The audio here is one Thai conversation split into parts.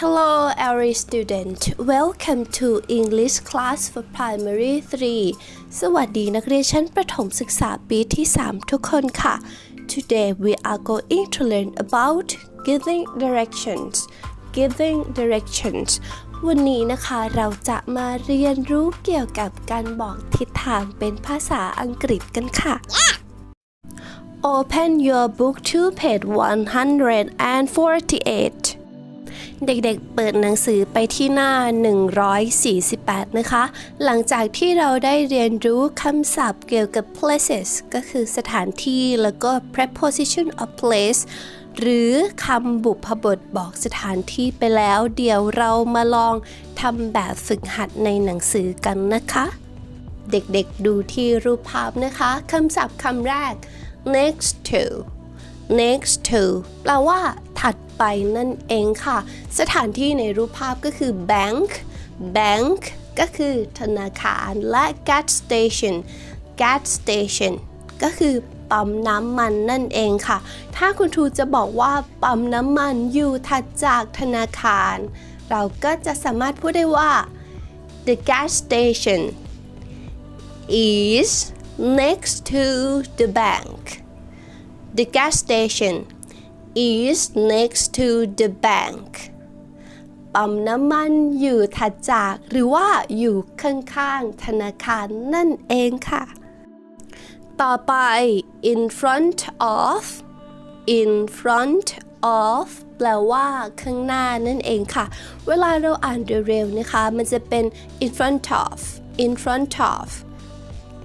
Hello, every student. Welcome to English class for primary 3 สวัสดีนักเรียนชั้นประถมศึกษาปีที่ 3 ทุกคนค่ะ Today we are going to learn about giving directions. Giving directions. วันนี้นะคะเราจะมาเรียนรู้เกี่ยวกับการบอกทิศทางเป็นภาษาอังกฤษกันค่ะ Open your book to page 148 เด็กๆเปิดหนังสือไปที่หน้า 148 นะคะ หลังจากที่เราได้เรียนรู้คำศัพท์เกี่ยวกับ places ก็คือสถานที่แล้วก็ preposition of place หรือคำบุพบทบอกสถานที่ไปแล้ว เดี๋ยวเรามาลองทำแบบฝึกหัดในหนังสือกันนะคะ เด็กๆดูที่รูปภาพนะคะคำศัพท์คำแรก next to next to แปลว่า ไปนั่นเองค่ะ สถานที่ในรูปภาพก็คือ bank bank ก็คือธนาคารและ gas station gas station ก็คือปั๊มน้ำมันนั่นเองค่ะ ถ้าคุณครูจะบอกว่าปั๊มน้ำมันอยู่ถัดจากธนาคาร เราก็จะสามารถพูดได้ว่า the gas station is next to the bank The gas station is next to the bank ปั๊มน้ำมันอยู่ถัดจากหรือว่าอยู่ข้างๆธนาคารนั่นเองค่ะ ต่อไป in front of in front of แปลว่าข้างหน้านั่นเองค่ะ เวลาเราอ่านเร็วๆนะคะ มันจะเป็น in front of in front of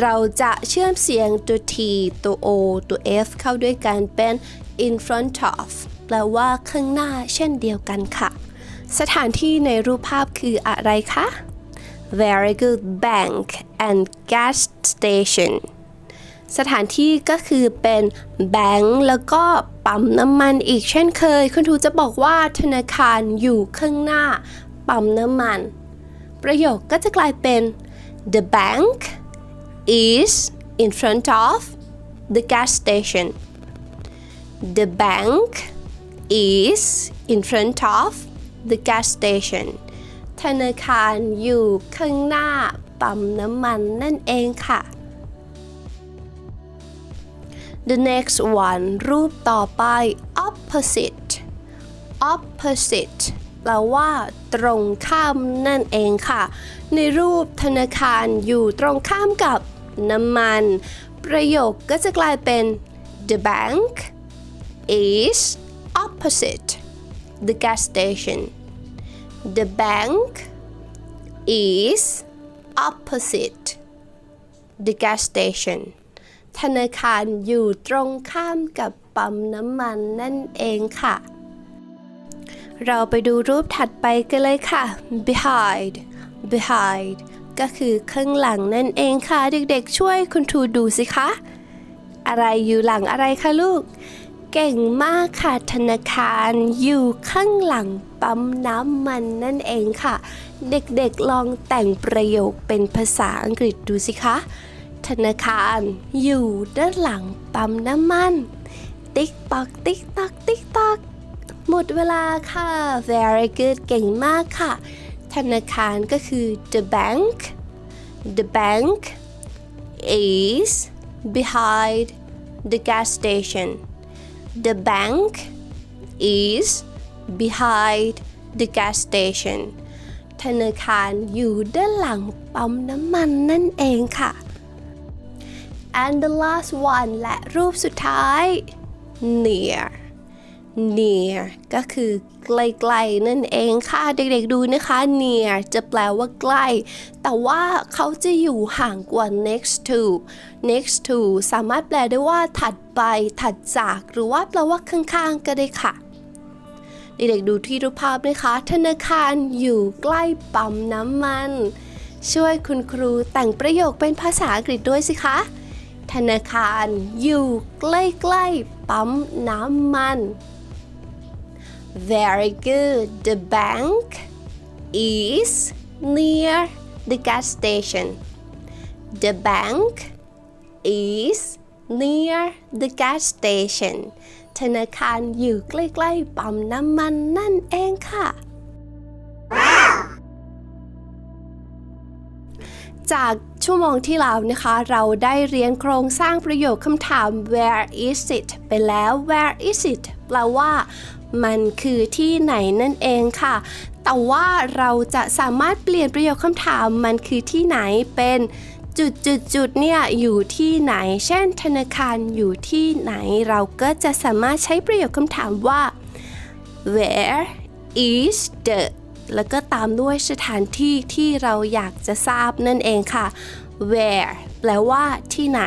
เราจะเชื่อมเสียงตัว t ตัว o ตัว f เข้าด้วยกันเป็น in front of แปลว่าข้างหน้าเช่นเดียวกันค่ะ สถานที่ในรูปภาพคืออะไรคะ Very good bank and gas station สถานที่ก็คือเป็นแบงก์แล้วก็ปั๊มน้ำมันอีกเช่นเคย คุณครูจะบอกว่าธนาคารอยู่ข้างหน้า ปั๊มน้ำมัน ประโยคก็จะกลายเป็น the bank is in front of the gas station. The bank is in front of the gas station. ธนาคารอยู่ข้างหน้าปั๊มน้ำมันนั่นเองค่ะ The next one รูปต่อไป opposite opposite แปลว่า ตรงข้ามนั่นเองค่ะ ในรูปธนาคารอยู่ตรงข้ามกับน้ำมัน ประโยคก็จะกลายเป็น the bank is opposite the gas station the bank is opposite the gas station ธนาคารอยู่ตรงข้ามกับปั๊มน้ำมันนั่นเองค่ะ เราไปดูรูปถัดไปกันเลยค่ะ behind behind ก็คือข้างหลังนั่นเองค่ะ เด็กๆช่วยคุณครูดูสิคะ อะไรอยู่หลังอะไรคะลูก เก่งมากค่ะธนาคารอยู่ข้างหลังปั๊มน้ำมันนั่นเองค่ะ เด็กๆลองแต่งประโยคเป็นภาษาอังกฤษดูสิคะ ธนาคารอยู่ด้านหลังปั๊มน้ำมัน ติ๊กตอกติ๊กตอกติ๊กตอกหมดเวลาค่ะ very good เก่งมากค่ะ ธนาคารก็คือ the bank the bank is behind the gas station the bank is behind the gas station ธนาคารอยู่ด้านหลังปั๊มน้ำมันนั่นเองค่ะ and the last one และรูปสุดท้าย near Near ก็คือใกล้ๆนั่นเองค่ะ เด็กๆดูนะคะ near จะแปลว่าใกล้ แต่ว่าเขาจะอยู่ห่างกว่า next to next to สามารถแปลได้ว่าถัดไปถัดจาก หรือว่าแปลว่าข้างๆ ก็ได้ค่ะ เด็กๆดูที่รูปภาพนะคะ ธนาคารอยู่ใกล้ปั๊มน้ำมัน ช่วยคุณครูแต่งประโยคเป็นภาษาอังกฤษด้วยสิคะธนาคารอยู่ใกล้ๆปั๊มน้ำมัน Very good. The bank is near the gas station. The bank is near the gas station. ธนาคารอยู่ใกล้ๆปั๊มน้ำมันนั่นเองค่ะ จากชั่วโมงที่แล้วนะคะ เราได้เรียนโครงสร้างประโยคคำถาม where is it ไปแล้ว where is it แปลว่า มันคือที่ไหนนั่นเองค่ะ แต่ว่าเราจะสามารถเปลี่ยนประโยคคำถามมันคือที่ไหนเป็นจุดจุดจุดๆๆเนี่ยอยู่ที่ไหน เช่น ธนาคารอยู่ที่ไหน เราก็จะสามารถใช้ประโยคคำถามว่า where is the แล้วก็ตามด้วยสถานที่ที่เราอยากจะทราบนั่นเองค่ะ where แปลว่าที่ไหน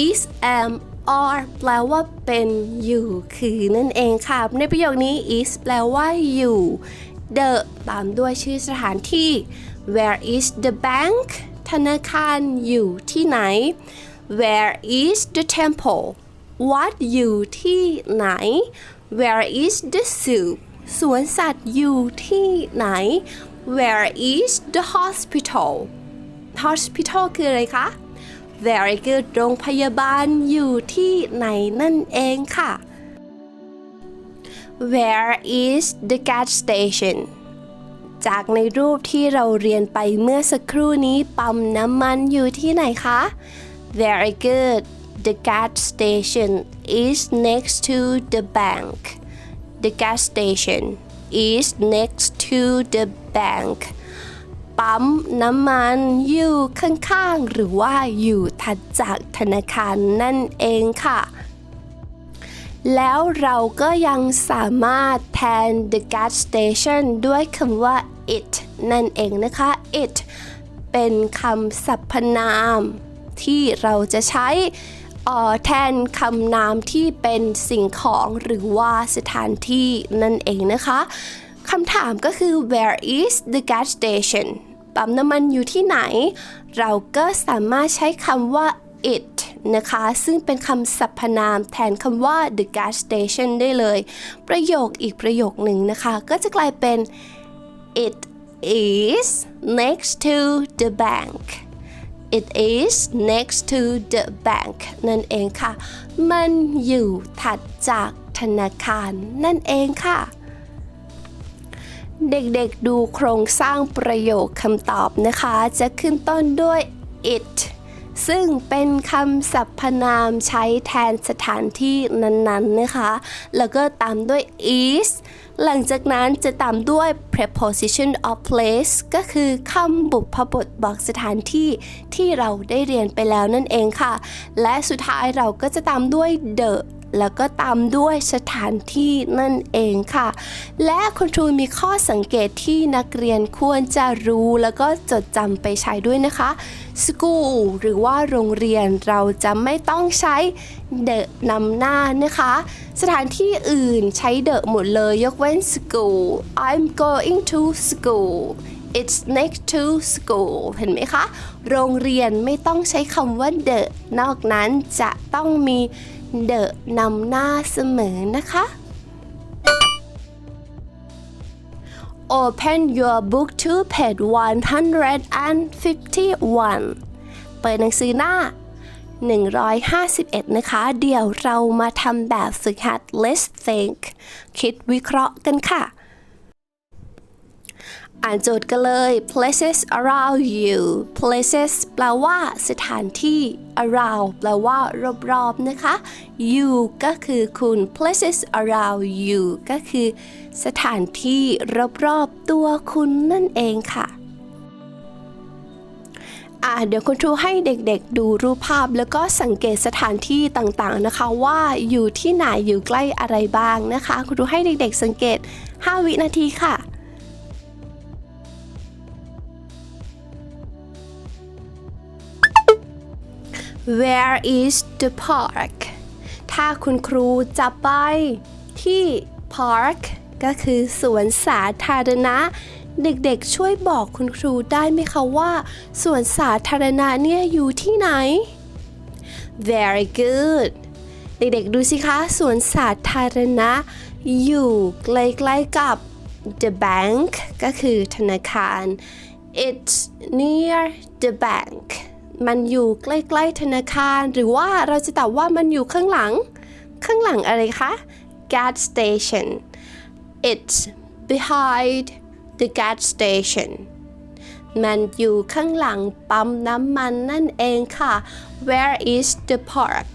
is am or แปลว่าเป็นอยู่คือนั่นเองค่ะ ในประโยคนี้ is แปลว่าอยู่ the ตามด้วยชื่อสถานที่ where is the bank ธนาคารอยู่ที่ไหน where is the temple วัดอยู่ที่ไหน where is the zoo สวนสัตว์อยู่ที่ไหน where is the hospital hospital คืออะไรคะ very good โรงพยาบาลอยู่ที่ไหนนั่นเองค่ะ where is the gas station จากในรูปที่เราเรียนไปเมื่อสักครู่นี้ปั๊มน้ำมันอยู่ที่ไหนคะ Very good the gas station is next to the bank the gas station is next to the bank ปั๊มน้ำมันอยู่ข้างๆ หรือว่าอยู่ถัดจากธนาคารนั่นเองค่ะ แล้วเราก็ยังสามารถแทน the gas station ด้วยคำว่า it นั่นเองนะคะ it เป็นคำสรรพนามที่เราจะใช้แทนคำนามที่เป็นสิ่งของหรือว่าสถานที่นั่นเองนะคะ คำถามก็คือ where is the gas station ปั๊มน้ำมันอยู่ที่ไหน เราก็สามารถใช้คำว่า it นะคะ ซึ่งเป็นคำสรรพนามแทนคำว่า the gas station ได้เลย ประโยคอีกประโยคหนึ่งนะคะ ก็จะกลายเป็น it is next to the bank it is next to the bank นั่นเองค่ะ มันอยู่ถัดจากธนาคารนั่นเองค่ะ เด็กๆดูโครงสร้างประโยคคำตอบนะคะ จะขึ้นต้นด้วย it ซึ่งเป็นคำสรรพนามใช้แทนสถานที่นั้นๆนะคะ แล้วก็ตามด้วย is หลังจากนั้นจะตามด้วย preposition of place ก็คือคำบุพบทบอกสถานที่ที่เราได้เรียนไปแล้วนั่นเองค่ะ และสุดท้ายเราก็จะตามด้วย the แล้วก็ตามด้วยสถานที่นั่นเองค่ะ และคุณครูมีข้อสังเกตที่นักเรียนควรจะรู้แล้วก็จดจำไปใช้ด้วยนะคะ school หรือว่าโรงเรียนเราจะไม่ต้องใช้ the นำหน้านะคะ สถานที่อื่นใช้ the หมดเลยยกเว้น school I'm going to school It's next to school เห็นไหมคะ โรงเรียนไม่ต้องใช้คำว่า the นอกนั้นจะต้องมี the นำหน้าเสมอนะคะ Open your book to page 151 เปิดหนังสือหน้า 151 นะคะ เดี๋ยวเรามาทำแบบฝึกหัด Let's think คิดวิเคราะห์กันค่ะ อ่านโจทย์กันเลย places around you places แปลว่าสถานที่ around แปลว่ารอบๆนะคะ you ก็คือคุณ places around you ก็คือสถานที่รอบๆตัวคุณนั่นเองค่ะอะเดี๋ยวคุณครูให้เด็กๆ ดูรูปภาพแล้วก็สังเกตสถานที่ต่างๆนะคะ ว่าอยู่ที่ไหนอยู่ใกล้อะไรบ้างนะคะ คุณครูให้เด็กๆ สังเกต 5 วินาทีค่ะ Where is the park ถ้าคุณครูจะไปที่ park ก็คือสวนสาธารณะ เด็กๆช่วยบอกคุณครูได้ไหมคะว่า สวนสาธารณะเนี่ยอยู่ที่ไหน Very good เด็กๆดูสิคะ สวนสาธารณะ อยู่ใกล้ๆกับ the bank ก็คือธนาคาร it's near the bank มันอยู่ใกล้ๆธนาคาร หรือว่าเราจะตอบว่ามันอยู่ข้างหลัง ข้างหลังอะไรคะ gas station it's behind the gas station มันอยู่ข้างหลังปั๊มน้ำมันนั่นเองค่ะ Where is the park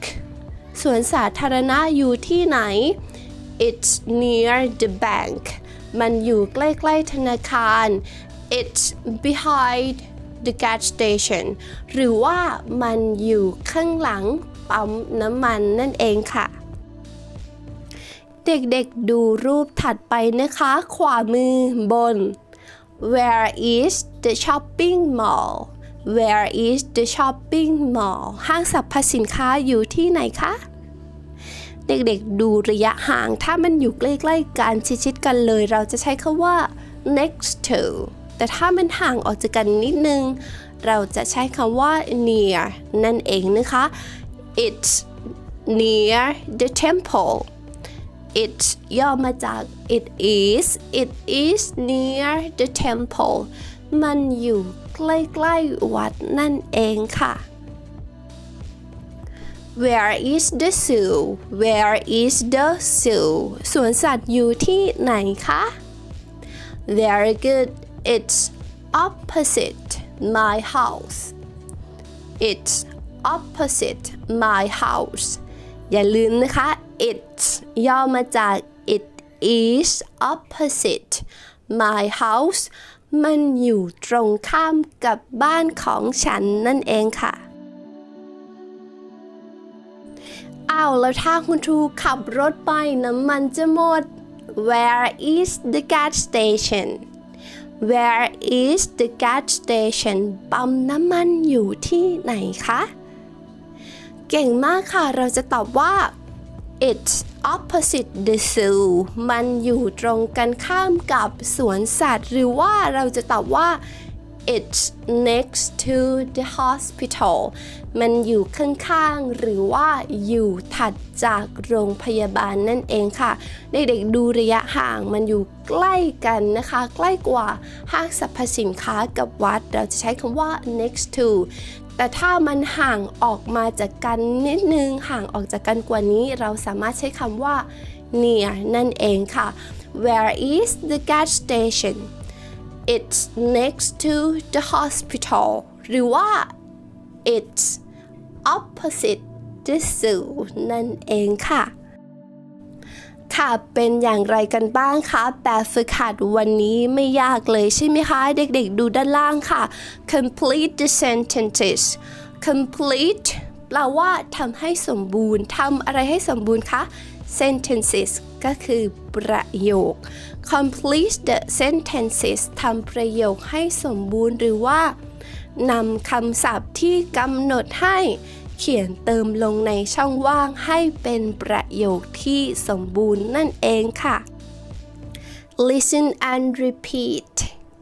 สวนสาธารณะอยู่ที่ไหน It's near the bank มันอยู่ใกล้ๆธนาคาร It's behind the gas station หรือว่ามันอยู่ข้างหลังปั๊มน้ำมันนั่นเองค่ะ เด็กๆดูรูปถัดไปนะคะ ขวามือบน Where is the shopping mall Where is the shopping mall ห้างสรรพสินค้าอยู่ที่ไหนคะเด็กๆดูระยะห่างถ้ามันอยู่ใกล้ๆกันชิดๆกันเลย เราจะใช้คำว่า next to แต่ถ้ามันห่างออกจากกันนิดนึง เราจะใช้คำว่า near นั่นเองนะคะ it's near the temple it ย่อมาจาก it is it is near the temple มันอยู่ใกล้ๆวัดนั่นเองค่ะ Where is the zoo Where is the zoo สวนสัตว์อยู่ที่ไหนคะ Very good It's opposite my house It's opposite my house อย่าลืมนะคะ it's ย่อมาจาก it is opposite my house มันอยู่ตรงข้ามกับบ้านของฉันนั่นเองค่ะ อ้าว แล้วถ้าคุณครูขับรถไปน้ำมันจะหมด Where is the gas station Where is the gas station ปั๊มน้ำมันอยู่ที่ไหนคะ เก่งมากค่ะ เราจะตอบว่า it's opposite the zoo มันอยู่ตรงกันข้ามกับสวนสัตว์ หรือว่าเราจะตอบว่า it's next to the hospital มันอยู่ข้างๆ หรือว่าอยู่ถัดจากโรงพยาบาลนั่นเองค่ะ เด็กๆดูระยะห่างมันอยู่ใกล้กันนะคะ ใกล้กว่าห้างสรรพสินค้ากับวัด เราจะใช้คำว่า next to แต่ถ้ามันห่างออกมาจากกันนิดนึงห่างออกจากกันกว่านี้ เราสามารถใช้คำว่า near นั่นเองค่ะ Where is the gas station It's next to the hospital หรือว่า It's opposite the zoo นั่นเองค่ะ ค่ะเป็นอย่างไรกันบ้างคะ แบบฝึกหัดวันนี้ไม่ยากเลยใช่ไหมคะ เด็กๆดูด้านล่างค่ะ complete the sentences complete แปลว่าทำให้สมบูรณ์ทำอะไรให้สมบูรณ์คะ sentences ก็คือประโยค complete the sentences ทำประโยคให้สมบูรณ์หรือว่านำคำศัพท์ที่กำหนดให้เขียนเติมลงในช่องว่างให้เป็นประโยคที่สมบูรณ์นั่นเองค่ะ listen and repeat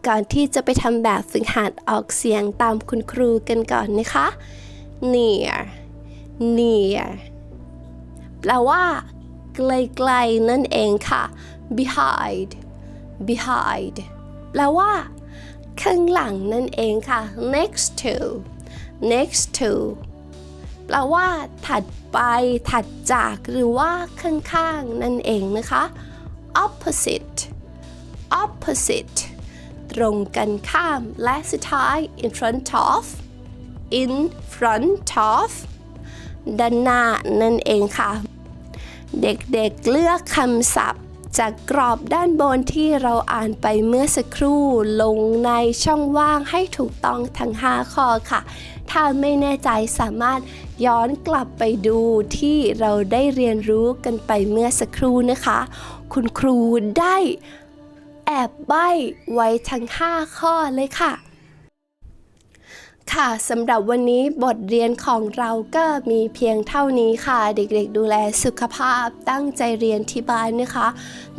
ก่อนที่จะไปทำแบบฝึกหัดออกเสียงตามคุณครูกันก่อนนะคะ near near แปลว่า ไกลๆนั่นเองค่ะ behind behind แปลว่า ข้างหลังนั่นเองค่ะ next to next to แปลว่า ถัดไปถัดจากหรือว่าข้างๆนั่นเองนะคะ opposite opposite ตรงกันข้ามและสุดท้าย in front of in front of ด้านหน้านั่นเองค่ะ เด็กๆเลือกคำศัพท์ จากกรอบด้านบนที่เราอ่านไปเมื่อสักครู่ลงในช่องว่างให้ถูกต้องทั้ง 5 ข้อค่ะ ถ้าไม่แน่ใจสามารถย้อนกลับไปดูที่เราได้เรียนรู้กันไปเมื่อสักครู่นะคะ คุณครูได้แอบใบ้ไว้ทั้ง 5 ข้อเลยค่ะ ค่ะสำหรับวันนี้บทเรียนของเราก็มีเพียงเท่านี้ค่ะ เด็กๆดูแลสุขภาพตั้งใจเรียนที่บ้านนะคะ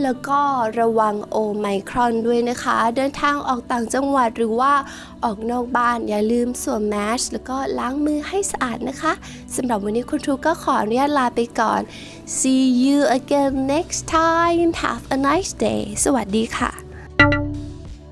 แล้วก็ระวังโอไมครอนด้วยนะคะ เดินทางออกต่างจังหวัดหรือว่าออกนอกบ้านอย่าลืมสวมแมสแล้วก็ล้างมือให้สะอาดนะคะสำหรับวันนี้คุณครูก็ขออนุญาตลาไปก่อน See you again next time have a nice day สวัสดีค่ะ